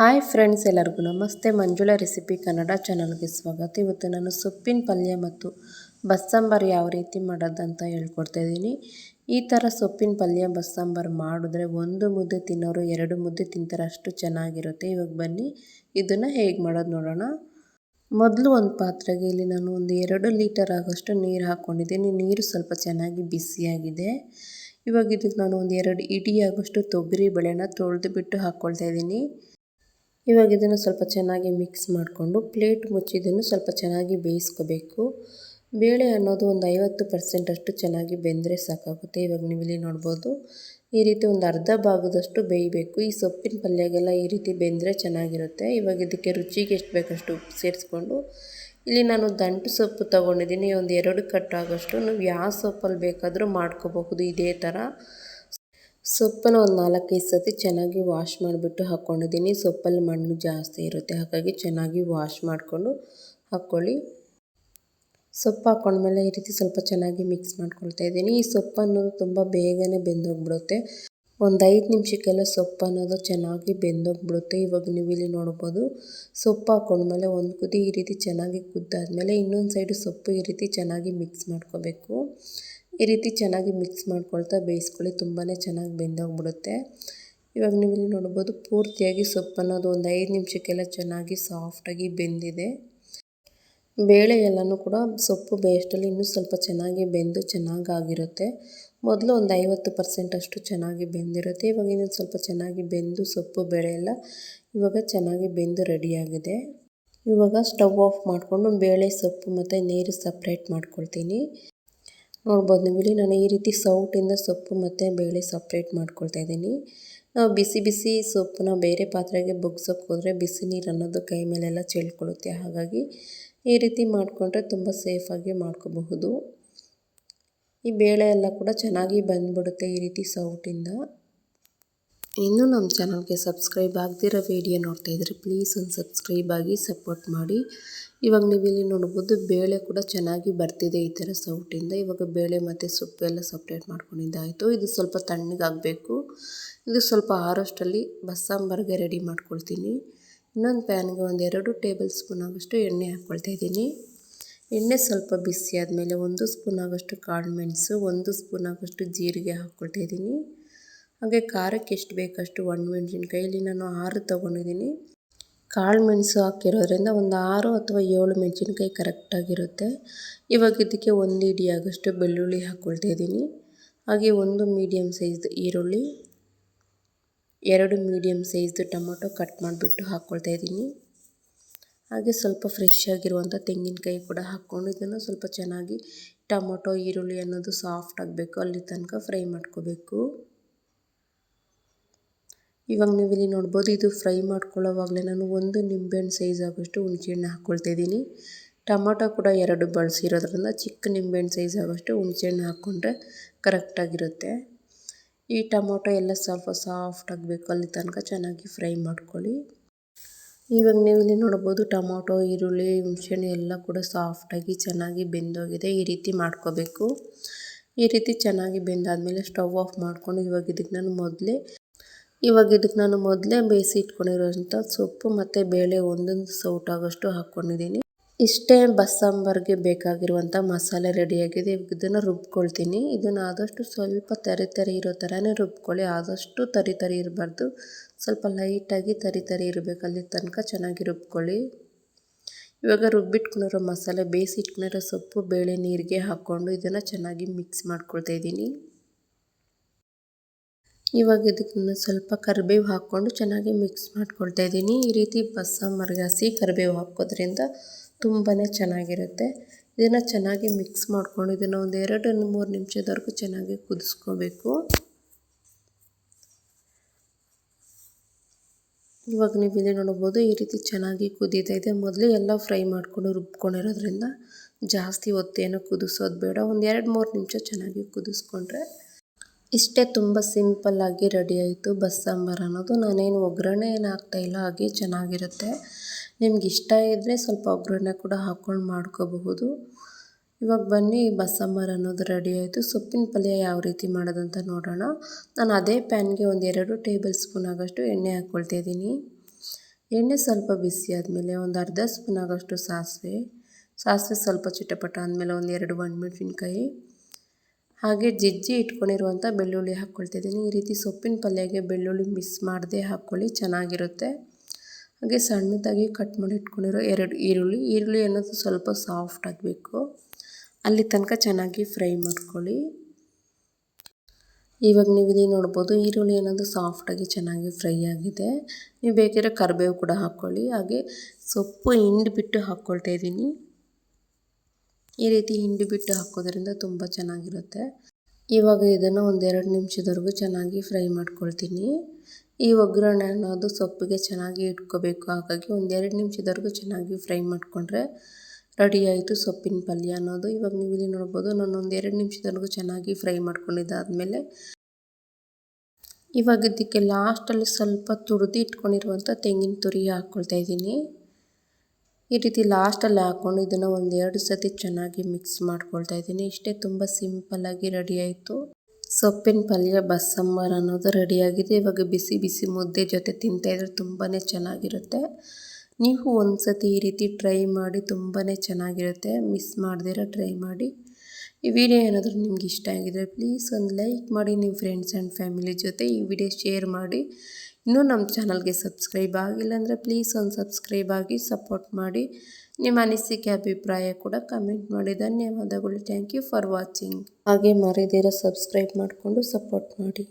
Hi friends, ಎಲ್ಲರಿಗೂ ನಮಸ್ತೆ. Manjula recipe Kannada ಚಾನಲ್ಗೆ ಸ್ವಾಗತ. ಇವತ್ತು ನಾನು ಸೊಪ್ಪಿನ ಪಲ್ಯ ಮತ್ತು ಬಸ್ಸಾಂಬಾರು ಯಾವ ರೀತಿ ಮಾಡೋದಂತ ಹೇಳ್ಕೊಡ್ತಾ ಇದ್ದೀನಿ. ಈ ಥರ ಸೊಪ್ಪಿನ ಪಲ್ಯ, ಬಸ್ಸಾಂಬಾರು ಮಾಡಿದ್ರೆ ಒಂದು ಮುದ್ದೆ ತಿನ್ನೋರು ಎರಡು ಮುದ್ದೆ ತಿಂತಾರೆ ಅಷ್ಟು ಚೆನ್ನಾಗಿರುತ್ತೆ. ಇವಾಗ ಬನ್ನಿ, ಇದನ್ನು ಹೇಗೆ ಮಾಡೋದು ನೋಡೋಣ. ಮೊದಲು ಒಂದು ಪಾತ್ರೆಗೆ ಇಲ್ಲಿ ನಾನು ಒಂದು ಎರಡು ಲೀಟರ್ ಆಗೋಷ್ಟು ನೀರು ಹಾಕ್ಕೊಂಡಿದ್ದೀನಿ. ನೀರು ಸ್ವಲ್ಪ ಚೆನ್ನಾಗಿ ಬಿಸಿಯಾಗಿದೆ. ಇವಾಗ ಇದಕ್ಕೆ ನಾನು ಒಂದು ಎರಡು ಇಡಿಯಾಗೋಷ್ಟು ತೊಗರಿ, ಬೇಳೆನ ತೊಳೆದು ಬಿಟ್ಟು ಹಾಕ್ಕೊಳ್ತಾ ಇದ್ದೀನಿ. ಇವಾಗ ಇದನ್ನು ಸ್ವಲ್ಪ ಚೆನ್ನಾಗಿ ಮಿಕ್ಸ್ ಮಾಡಿಕೊಂಡು ಪ್ಲೇಟ್ ಮುಚ್ಚಿದನ್ನು ಸ್ವಲ್ಪ ಚೆನ್ನಾಗಿ ಬೇಯಿಸ್ಕೋಬೇಕು. ಬೇಳೆ ಅನ್ನೋದು ಒಂದು ಐವತ್ತು ಪರ್ಸೆಂಟಷ್ಟು ಚೆನ್ನಾಗಿ ಬೆಂದರೆ ಸಾಕಾಗುತ್ತೆ. ಇವಾಗ ನೀವು ಇಲ್ಲಿ ನೋಡ್ಬೋದು, ಈ ರೀತಿ ಒಂದು ಅರ್ಧ ಭಾಗದಷ್ಟು ಬೇಯಬೇಕು. ಈ ಸೊಪ್ಪಿನ ಪಲ್ಯಗೆಲ್ಲ ಈ ರೀತಿ ಬೆಂದರೆ ಚೆನ್ನಾಗಿರುತ್ತೆ. ಇವಾಗ ಇದಕ್ಕೆ ರುಚಿಗೆ ಎಷ್ಟು ಬೇಕಷ್ಟು ಉಪ್ಪು ಸೇರಿಸ್ಕೊಂಡು, ಇಲ್ಲಿ ನಾನು ದಂಟು ಸೊಪ್ಪು ತೊಗೊಂಡಿದ್ದೀನಿ. ಒಂದು ಎರಡು ಕಟ್ಟಾಗೋಷ್ಟು ನೀವು ಯಾವ ಸೊಪ್ಪಲ್ಲಿ ಬೇಕಾದರೂ ಮಾಡ್ಕೋಬಹುದು ಇದೇ ಥರ. ಸೊಪ್ಪನ್ನು ಒಂದು ನಾಲ್ಕೈದು ಸತಿ ಚೆನ್ನಾಗಿ ವಾಶ್ ಮಾಡಿಬಿಟ್ಟು ಹಾಕ್ಕೊಂಡಿದ್ದೀನಿ ಸೊಪ್ಪಲ್ಲಿ ಮಣ್ಣು ಜಾಸ್ತಿ ಇರುತ್ತೆ. ಹಾಗಾಗಿ ಚೆನ್ನಾಗಿ ವಾಶ್ ಮಾಡಿಕೊಂಡು ಹಾಕ್ಕೊಳ್ಳಿ ಸೊಪ್ಪು ಹಾಕ್ಕೊಂಡ್ಮೇಲೆ ಈ ರೀತಿ ಸ್ವಲ್ಪ ಚೆನ್ನಾಗಿ ಮಿಕ್ಸ್ ಮಾಡ್ಕೊಳ್ತಾ ಇದ್ದೀನಿ. ಈ ಸೊಪ್ಪು ಅನ್ನೋದು ತುಂಬ ಬೇಗನೆ ಬೆಂದೋಗ್ಬಿಡುತ್ತೆ. ಒಂದು ಐದು ನಿಮಿಷಕ್ಕೆಲ್ಲ ಸೊಪ್ಪು ಅನ್ನೋದು ಚೆನ್ನಾಗಿ ಬೆಂದೋಗ್ಬಿಡುತ್ತೆ. ಇವಾಗ ನೀವು ಇಲ್ಲಿ ನೋಡ್ಬೋದು. ಸೊಪ್ಪು ಹಾಕ್ಕೊಂಡ್ಮೇಲೆ ಒಂದು ಕುದಿ ಈ ರೀತಿ ಚೆನ್ನಾಗಿ ಕುದ್ದಾದಮೇಲೆ ಇನ್ನೊಂದು ಸೈಡು ಸೊಪ್ಪು ಈ ರೀತಿ ಚೆನ್ನಾಗಿ ಮಿಕ್ಸ್ ಮಾಡ್ಕೋಬೇಕು. ಈ ರೀತಿ ಚೆನ್ನಾಗಿ ಮಿಕ್ಸ್ ಮಾಡ್ಕೊಳ್ತಾ ಬೇಯಿಸ್ಕೊಳ್ಳಿ ತುಂಬಾ ಚೆನ್ನಾಗಿ ಬೆಂದೋಗ್ಬಿಡುತ್ತೆ. ಇವಾಗ ನೀವು ಇಲ್ಲಿ ನೋಡ್ಬೋದು ಪೂರ್ತಿಯಾಗಿ ಸೊಪ್ಪು ಅನ್ನೋದು ಒಂದು ಐದು ನಿಮಿಷಕ್ಕೆಲ್ಲ ಚೆನ್ನಾಗಿ ಸಾಫ್ಟಾಗಿ ಬೆಂದಿದೆ. ಬೇಳೆ ಎಲ್ಲನೂ ಕೂಡ ಸೊಪ್ಪು ಬೇಸ್ಟಲ್ಲಿ ಇನ್ನೂ ಸ್ವಲ್ಪ ಚೆನ್ನಾಗಿ ಬೆಂದು ಚೆನ್ನಾಗಾಗಿರುತ್ತೆ. ಮೊದಲು ಒಂದು ಐವತ್ತು ಪರ್ಸೆಂಟ್ ಅಷ್ಟು ಚೆನ್ನಾಗಿ ಬೆಂದಿರುತ್ತೆ, ಇವಾಗ ಇನ್ನೊಂದು ಸ್ವಲ್ಪ ಚೆನ್ನಾಗಿ ಬೆಂದು ಸೊಪ್ಪು, ಬೇಳೆ ಎಲ್ಲ ಇವಾಗ ಚೆನ್ನಾಗಿ ಬೆಂದು ರೆಡಿಯಾಗಿದೆ. ಇವಾಗ ಸ್ಟವ್ ಆಫ್ ಮಾಡಿಕೊಂಡು ಬೇಳೆ, ಸೊಪ್ಪು ಮತ್ತು ನೀರು ಸಪ್ರೇಟ್ ಮಾಡ್ಕೊಳ್ತೀನಿ. ನೋಡ್ಬೋದು ನೀವು. ನಾನು ಈ ರೀತಿ ಸೌಟಿಂದ ಸೊಪ್ಪು ಮತ್ತು ಬೇಳೆ ಸಪ್ರೇಟ್ ಮಾಡ್ಕೊಳ್ತಾ ಇದ್ದೀನಿ. ನಾವು ಬಿಸಿ ಬಿಸಿ ಸೊಪ್ಪನ್ನ ಬೇರೆ ಪಾತ್ರೆಗೆ ಬುಗ್ಸೋಕ್ಕೆ ಹೋದರೆ ಬಿಸಿ ನೀರು ಅನ್ನೋದು ಕೈ ಮೇಲೆಲ್ಲ ಚೆಲ್ಕೊಳ್ಳುತ್ತೆ. ಹಾಗಾಗಿ ಈ ರೀತಿ ಮಾಡಿಕೊಂಡ್ರೆ ತುಂಬ ಸೇಫಾಗಿ ಮಾಡ್ಕೋಬಹುದು. ಈ ಬೇಳೆ ಎಲ್ಲ ಕೂಡ ಚೆನ್ನಾಗಿ ಬಂದ್ಬಿಡುತ್ತೆ ಈ ರೀತಿ ಸೌಟಿಂದ. ಇನ್ನೂ ನಮ್ಮ ಚಾನಲ್ಗೆ ಸಬ್ಸ್ಕ್ರೈಬ್ ಆಗದಿರೋ ವಿಡಿಯೋ ನೋಡ್ತಾ ಇದ್ರೆ ಪ್ಲೀಸ್ ಒಂದು ಸಬ್ಸ್ಕ್ರೈಬ್ ಆಗಿ ಸಪೋರ್ಟ್ ಮಾಡಿ. ಇವಾಗ ನೀವು ಇಲ್ಲಿ ನೋಡ್ಬೋದು ಬೇಳೆ ಕೂಡ ಚೆನ್ನಾಗಿ ಬರ್ತಿದೆ ಈ ಥರ ಸೌಟಿಂದ. ಇವಾಗ ಬೇಳೆ ಮತ್ತು ಸೊಪ್ಪೆಲ್ಲ ಸಪ್ರೇಟ್ ಮಾಡ್ಕೊಂಡಿದ್ದಾಯಿತು. ಇದು ಸ್ವಲ್ಪ ತಣ್ಣಗಾಗಬೇಕು ಇದು ಸ್ವಲ್ಪ ಆರೋಷ್ಟಲ್ಲಿ ಬಸ್ಸಾಂಬಾರ್ಗೆ ರೆಡಿ ಮಾಡ್ಕೊಳ್ತೀನಿ. ಇನ್ನೊಂದು ಪ್ಯಾನ್ಗೆ ಒಂದು ಎರಡು ಟೇಬಲ್ ಸ್ಪೂನ್ ಆಗೋಷ್ಟು ಎಣ್ಣೆ ಹಾಕ್ಕೊಳ್ತಾ ಇದ್ದೀನಿ. ಎಣ್ಣೆ ಸ್ವಲ್ಪ ಬಿಸಿ ಆದಮೇಲೆ ಒಂದು ಸ್ಪೂನ್ ಆಗೋಷ್ಟು ಕಾಳು ಮೆಣಸು ಒಂದು ಸ್ಪೂನ್ ಆಗೋಷ್ಟು ಜೀರಿಗೆ ಹಾಕ್ಕೊಳ್ತಾ ಇದ್ದೀನಿ. ಹಾಗೆ ಖಾರಕ್ಕೆ ಎಷ್ಟು ಬೇಕಷ್ಟು ಒಣ ಇಲ್ಲಿ ನಾನು ಆರು ತೊಗೊಂಡಿದ್ದೀನಿ. ಕಾಳು ಮೆಣಸು ಹಾಕಿರೋದ್ರಿಂದ ಒಂದು ಆರು ಅಥವಾ ಏಳು ಮೆಣಸಿನ್ಕಾಯಿ ಕರೆಕ್ಟಾಗಿರುತ್ತೆ. ಇವಾಗ ಇದಕ್ಕೆ ಒಂದು ಇಡಿಯಾಗಷ್ಟು ಬೆಳ್ಳುಳ್ಳಿ ಹಾಕ್ಕೊಳ್ತಾ ಇದ್ದೀನಿ. ಹಾಗೆ ಒಂದು ಮೀಡಿಯಮ್ ಸೈಜ್ದು ಈರುಳ್ಳಿ, ಎರಡು ಮೀಡಿಯಮ್ ಸೈಜ್ದು ಟೊಮೊಟೊ ಕಟ್ ಮಾಡಿಬಿಟ್ಟು ಹಾಕ್ಕೊಳ್ತಾ ಇದ್ದೀನಿ. ಹಾಗೆ ಸ್ವಲ್ಪ ಫ್ರೆಶ್ ಆಗಿರುವಂಥ ತೆಂಗಿನಕಾಯಿ ಕೂಡ ಹಾಕ್ಕೊಂಡು ಇದನ್ನು ಸ್ವಲ್ಪ ಚೆನ್ನಾಗಿ ಟೊಮೊಟೊ, ಈರುಳ್ಳಿ ಅನ್ನೋದು ಸಾಫ್ಟ್ ಆಗಬೇಕು. ಅಲ್ಲಿ ತನಕ ಫ್ರೈ ಮಾಡ್ಕೋಬೇಕು. ಇವಾಗ ನೀವು ಇಲ್ಲಿ ನೋಡ್ಬೋದು, ಇದು ಫ್ರೈ ಮಾಡ್ಕೊಳ್ಳೋವಾಗಲೇ ನಾನು ಒಂದು ನಿಂಬೆಹಣ್ಣು ಸೈಜ್ ಆಗೋಷ್ಟು ಹುಣಸೆಹಣ್ಣು ಹಾಕ್ಕೊಳ್ತಾ ಇದ್ದೀನಿ. ಟೊಮೊಟೊ ಕೂಡ ಎರಡು ಬಳಸಿರೋದ್ರಿಂದ ಚಿಕ್ಕ ನಿಂಬೆಹಣ್ಣು ಸೈಜ್ ಆಗೋಷ್ಟು ಹುಣಸೆಹಣ್ಣು ಹಾಕ್ಕೊಂಡ್ರೆ ಕರೆಕ್ಟಾಗಿರುತ್ತೆ ಈ ಟೊಮೊಟೊ ಎಲ್ಲ ಸ್ವಲ್ಪ ಸಾಫ್ಟ್ ಆಗಬೇಕು, ಅಲ್ಲಿ ತನಕ ಚೆನ್ನಾಗಿ ಫ್ರೈ ಮಾಡ್ಕೊಳ್ಳಿ. ಇವಾಗ ನೀವು ಇಲ್ಲಿ ನೋಡ್ಬೋದು, ಟೊಮೊಟೊ, ಈರುಳ್ಳಿ, ಹುಣಸೆಹಣ್ಣು ಎಲ್ಲ ಕೂಡ ಸಾಫ್ಟಾಗಿ ಚೆನ್ನಾಗಿ ಬೆಂದೋಗಿದೆ, ಈ ರೀತಿ ಮಾಡ್ಕೋಬೇಕು. ಈ ರೀತಿ ಚೆನ್ನಾಗಿ ಬೆಂದಾದಮೇಲೆ ಸ್ಟವ್ ಆಫ್ ಮಾಡಿಕೊಂಡು ಇವಾಗ ಇದಕ್ಕೆ ನಾನು ಮೊದಲೇ ಇವಾಗ ಇದಕ್ಕೆ ನಾನು ಮೊದಲೇ ಬೇಯಿಸಿ ಇಟ್ಕೊಂಡಿರೋಂಥ ಸೊಪ್ಪು ಮತ್ತು ಬೇಳೆ ಒಂದೊಂದು ಸೌಟಾಗೋಷ್ಟು ಹಾಕ್ಕೊಂಡಿದ್ದೀನಿ. ಇಷ್ಟೇ ಬಸ್ಸಾಂಬಾರ್ಗೆ ಬೇಕಾಗಿರುವಂಥ ಮಸಾಲೆ ರೆಡಿಯಾಗಿದೆ. ಇದನ್ನು ರುಬ್ಕೊಳ್ತೀನಿ. ಇದನ್ನು ಆದಷ್ಟು ಸ್ವಲ್ಪ ತರಿ ತರಿ ಇರೋ ಥರನೇ ರುಬ್ಕೊಳ್ಳಿ. ಆದಷ್ಟು ತರಿ ತರಿ ಇರಬಾರ್ದು. ಸ್ವಲ್ಪ ಲೈಟಾಗಿ ತರಿ ತರಿ ಇರಬೇಕು. ಅಲ್ಲಿ ತನಕ ಚೆನ್ನಾಗಿ ರುಬ್ಕೊಳ್ಳಿ. ಇವಾಗ ರುಬ್ಬಿಟ್ಕೊಂಡಿರೋ ಮಸಾಲೆ, ಬೇಯಿಸಿ ಇಟ್ಕೊಂಡಿರೋ ಸೊಪ್ಪು, ಬೇಳೆ, ನೀರಿಗೆ ಹಾಕ್ಕೊಂಡು ಇದನ್ನು ಚೆನ್ನಾಗಿ ಮಿಕ್ಸ್ ಮಾಡ್ಕೊಳ್ತಾ ಇದ್ದೀನಿ. ಇವಾಗ ಇದಕ್ಕೆ ಸ್ವಲ್ಪ ಕರಿಬೇವು ಹಾಕ್ಕೊಂಡು ಚೆನ್ನಾಗಿ ಮಿಕ್ಸ್ ಮಾಡ್ಕೊಳ್ತಾ ಇದ್ದೀನಿ. ಈ ರೀತಿ ಬಸ್ಸಾಂಬಾರ್ಗೆ ಹಸಿ ಕರಿಬೇವು ಹಾಕೋದ್ರಿಂದ ತುಂಬಾ ಚೆನ್ನಾಗಿರುತ್ತೆ. ಇದನ್ನು ಚೆನ್ನಾಗಿ ಮಿಕ್ಸ್ ಮಾಡ್ಕೊಂಡು ಇದನ್ನು ಒಂದು ಎರಡು ಮೂರು ನಿಮಿಷದವರೆಗೂ ಚೆನ್ನಾಗಿ ಕುದಿಸ್ಕೋಬೇಕು. ಇವಾಗ ನೀವು ಇಲ್ಲಿ ನೋಡ್ಬೋದು ಈ ರೀತಿ ಚೆನ್ನಾಗಿ ಕುದೀತಾ ಇದೆ. ಮೊದಲು ಎಲ್ಲ ಫ್ರೈ ಮಾಡ್ಕೊಂಡು ರುಬ್ಕೊಂಡಿರೋದ್ರಿಂದ ಜಾಸ್ತಿ ಹೊತ್ತೇನೋ ಕುದಿಸೋದು ಬೇಡ. ಒಂದು ಎರಡು ಮೂರು ನಿಮಿಷ ಚೆನ್ನಾಗಿ ಕುದಿಸ್ಕೊಂಡ್ರೆ ಇಷ್ಟೇ ತುಂಬ ಸಿಂಪಲ್ಲಾಗಿ ರೆಡಿ ಆಯಿತು ಬಸ್ಸಾಂಬಾರು ಅನ್ನೋದು. ನಾನೇನು ಒಗ್ಗರಣೆ ಏನು ಹಾಕ್ತಾಯಿಲ್ಲ ಹಾಗೆ ಚೆನ್ನಾಗಿರುತ್ತೆ. ನಿಮ್ಗೆ ಇಷ್ಟ ಇದ್ದರೆ ಸ್ವಲ್ಪ ಒಗ್ಗರಣೆ ಕೂಡ ಹಾಕ್ಕೊಂಡು ಮಾಡ್ಕೋಬಹುದು. ಇವಾಗ ಬನ್ನಿ ಬಸ್ಸಾಂಬಾರು ಅನ್ನೋದು ರೆಡಿ ಆಯಿತು. ಸೊಪ್ಪಿನ ಪಲ್ಯ ಯಾವ ರೀತಿ ಮಾಡೋದಂತ ನೋಡೋಣ. ನಾನು ಅದೇ ಪ್ಯಾನ್ಗೆ ಒಂದು ಎರಡು ಟೇಬಲ್ ಸ್ಪೂನ್ ಆಗೋಷ್ಟು ಎಣ್ಣೆ ಹಾಕ್ಕೊಳ್ತಾ ಇದ್ದೀನಿ. ಎಣ್ಣೆ ಸ್ವಲ್ಪ ಬಿಸಿ ಆದಮೇಲೆ ಒಂದು ಅರ್ಧ ಸ್ಪೂನ್ ಆಗೋಷ್ಟು ಸಾಸಿವೆ. ಸಾಸಿವೆ ಸ್ವಲ್ಪ ಚಿಟಪಟ ಆದಮೇಲೆ ಒಂದು ಎರಡು ಒಣಮೆಣಸಿನ್ಕಾಯಿ. ಹಾಗೆ ಜಜ್ಜಿ ಇಟ್ಕೊಂಡಿರುವಂಥ ಬೆಳ್ಳುಳ್ಳಿ ಹಾಕ್ಕೊಳ್ತಿದ್ದೀನಿ. ಈ ರೀತಿ ಸೊಪ್ಪಿನ ಪಲ್ಯಗೆ ಬೆಳ್ಳುಳ್ಳಿ ಮಿಸ್ ಮಾಡದೆ ಹಾಕ್ಕೊಳ್ಳಿ, ಚೆನ್ನಾಗಿರುತ್ತೆ. ಹಾಗೆ ಸಣ್ಣದಾಗಿ ಕಟ್ ಮಾಡಿ ಇಟ್ಕೊಂಡಿರೋ ಎರಡು ಈರುಳ್ಳಿ. ಈರುಳ್ಳಿ ಅನ್ನೋದು ಸ್ವಲ್ಪ ಸಾಫ್ಟ್ ಆಗಬೇಕು. ಅಲ್ಲಿ ತನಕ ಚೆನ್ನಾಗಿ ಫ್ರೈ ಮಾಡ್ಕೊಳ್ಳಿ. ಇವಾಗ ನೀವು ಇಲ್ಲಿ ನೋಡ್ಬೋದು, ಈರುಳ್ಳಿ ಅನ್ನೋದು ಸಾಫ್ಟಾಗಿ ಚೆನ್ನಾಗಿ ಫ್ರೈ ಆಗಿದೆ. ನೀವು ಬೇಕಿರೋ ಕರಿಬೇವು ಕೂಡ ಹಾಕ್ಕೊಳ್ಳಿ. ಹಾಗೆ ಸೊಪ್ಪು ಹಿಂಡಿ ಬಿಟ್ಟು ಹಾಕ್ಕೊಳ್ತಾ ಇದ್ದೀನಿ. ಈ ರೀತಿ ಹಿಂಡಿ ಬಿಟ್ಟು ಹಾಕೋದ್ರಿಂದ ತುಂಬ ಚೆನ್ನಾಗಿರುತ್ತೆ. ಇವಾಗ ಇದನ್ನು ಒಂದೆರಡು ನಿಮಿಷದವರೆಗೂ ಚೆನ್ನಾಗಿ ಫ್ರೈ ಮಾಡ್ಕೊಳ್ತೀನಿ. ಈ ಒಗ್ಗರಣೆ ಅನ್ನೋದು ಸೊಪ್ಪಿಗೆ ಚೆನ್ನಾಗಿ ಇಟ್ಕೋಬೇಕು. ಹಾಗಾಗಿ ಒಂದೆರಡು ನಿಮಿಷದವರೆಗೂ ಚೆನ್ನಾಗಿ ಫ್ರೈ ಮಾಡಿಕೊಂಡ್ರೆ ರೆಡಿ ಆಯಿತು ಸೊಪ್ಪಿನ ಪಲ್ಯ ಅನ್ನೋದು. ಇವಾಗ ನೀವು ಇಲ್ಲಿ ನೋಡ್ಬೋದು, ನಾನು ಒಂದೆರಡು ನಿಮಿಷದವರೆಗೂ ಚೆನ್ನಾಗಿ ಫ್ರೈ ಮಾಡ್ಕೊಂಡಿದ್ದಾದಮೇಲೆ ಇವಾಗ ಇದಕ್ಕೆ ಲಾಸ್ಟಲ್ಲಿ ಸ್ವಲ್ಪ ತುರಿದು ಇಟ್ಕೊಂಡಿರುವಂಥ ತೆಂಗಿನ ತುರಿ ಹಾಕ್ಕೊಳ್ತಾ ಇದ್ದೀನಿ. ಈ ರೀತಿ ಲಾಸ್ಟಲ್ಲಿ ಹಾಕ್ಕೊಂಡು ಇದನ್ನು ಒಂದು ಎರಡು ಸತಿ ಚೆನ್ನಾಗಿ ಮಿಕ್ಸ್ ಮಾಡ್ಕೊಳ್ತಾ ಇದ್ದೀನಿ. ಇಷ್ಟೇ ತುಂಬ ಸಿಂಪಲ್ಲಾಗಿ ರೆಡಿ ಆಯಿತು. ಸೊಪ್ಪಿನ ಪಲ್ಯ ಬಸ್ಸಾಂಬಾರು ಅನ್ನೋದು ರೆಡಿಯಾಗಿದೆ ಇವಾಗ ಬಿಸಿ ಬಿಸಿ ಮುದ್ದೆ ಜೊತೆ ತಿಂತಾಯಿದ್ರೆ ತುಂಬಾ ಚೆನ್ನಾಗಿರುತ್ತೆ. ನೀವು ಒಂದು ಸತಿ ಈ ರೀತಿ ಟ್ರೈ ಮಾಡಿ ತುಂಬಾ ಚೆನ್ನಾಗಿರುತ್ತೆ. ಮಿಸ್ ಮಾಡ್ದಿರ ಟ್ರೈ ಮಾಡಿ. ಈ ವಿಡಿಯೋ ಏನಾದರೂ ನಿಮ್ಗೆ ಇಷ್ಟ ಆಗಿದ್ರೆ ಪ್ಲೀಸ್ ಒಂದು ಲೈಕ್ ಮಾಡಿ. ನಿಮ್ಮ ಫ್ರೆಂಡ್ಸ್ ಆ್ಯಂಡ್ ಫ್ಯಾಮಿಲಿ ಜೊತೆ ಈ ವಿಡಿಯೋ ಶೇರ್ ಮಾಡಿ. ಇನ್ನೂ ನಮ್ಮ ಚಾನಲ್ಗೆ ಸಬ್ಸ್ಕ್ರೈಬ್ ಆಗಿಲ್ಲ ಅಂದರೆ ಪ್ಲೀಸ್ ಒಂದು ಸಬ್ಸ್ಕ್ರೈಬ್ ಆಗಿ ಸಪೋರ್ಟ್ ಮಾಡಿ. ನಿಮ್ಮ ಅನಿಸಿಕೆ, ಅಭಿಪ್ರಾಯ ಕೂಡ ಕಮೆಂಟ್ ಮಾಡಿ. ಧನ್ಯವಾದಗಳು. ಥ್ಯಾಂಕ್ ಯು ಫಾರ್ ವಾಚಿಂಗ್ ಹಾಗೆ ಮರೆದಿರೋ ಸಬ್ಸ್ಕ್ರೈಬ್ ಮಾಡಿಕೊಂಡು ಸಪೋರ್ಟ್ ಮಾಡಿ.